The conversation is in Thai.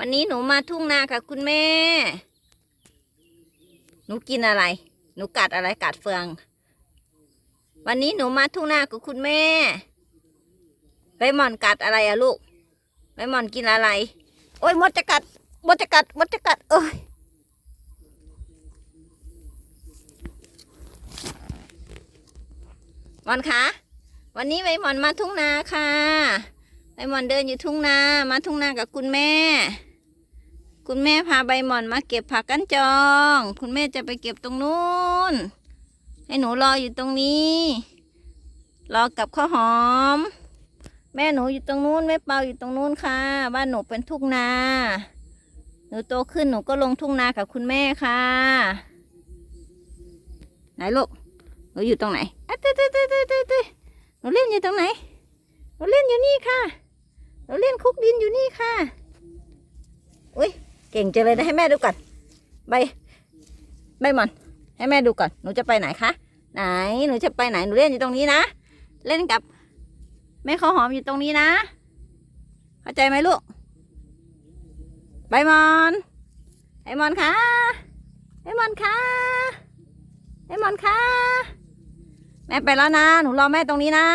วันนี้หนูมาทุ่งนาค่ะ คุณแม่ หนูกินอะไร หนูกัดอะไรกัดเฟือง วันนี้หนูมาทุ่งนากับคุณแม่ใบหมอนกัดอะไรอะลูกใบหมอนกินอะไร โอ้ยมดจะกัดมดจะกัดมดจะกัด เอ้ยหมอนคะวันนี้ใบหมอนมาทุ่งนาค่ะใบหมอนเดินอยู่ทุ่งนา มาทุ่งนากับคุณแม่ คุณแม่พาใบหมอนมาเก็บผักกันจอง คุณแม่จะไปเก็บตรงนู้น ให้หนูรออยู่ตรงนี้ รอกับข้าวหอม แม่หนูอยู่ตรงนู้นแม่เปาอยู่ตรงนู้นค่ะ บ้านหนูเป็นทุ่งนา หนูโตขึ้นหนูก็ลงทุ่งนากับคุณแม่ค่ะ ไหนลูก หนูอยู่ตรงไหนอะเต้เต้เต้เต้เต้หนูเล่นอยู่ตรงไหน หนูเล่นอยู่นี่ค่ะ หนูเล่นคุกดินอยู่นี่ค่ะ เก่งจังเลยนะให้แม่ดูก่อนใบใบมอนให้แม่ดูก่อนหนูจะไปไหนคะไหนหนูจะไปไหนหนูเล่นอยู่ตรงนี้นะ เล่นกับแม่ข้าวหอมอยู่ตรงนี้นะ เข้าใจไหมลูกใบมอนไอ้มอนคะไอ้มอนคะไอ้มอนคะแม่ไปแล้วนะ หนูรอแม่ตรงนี้นะ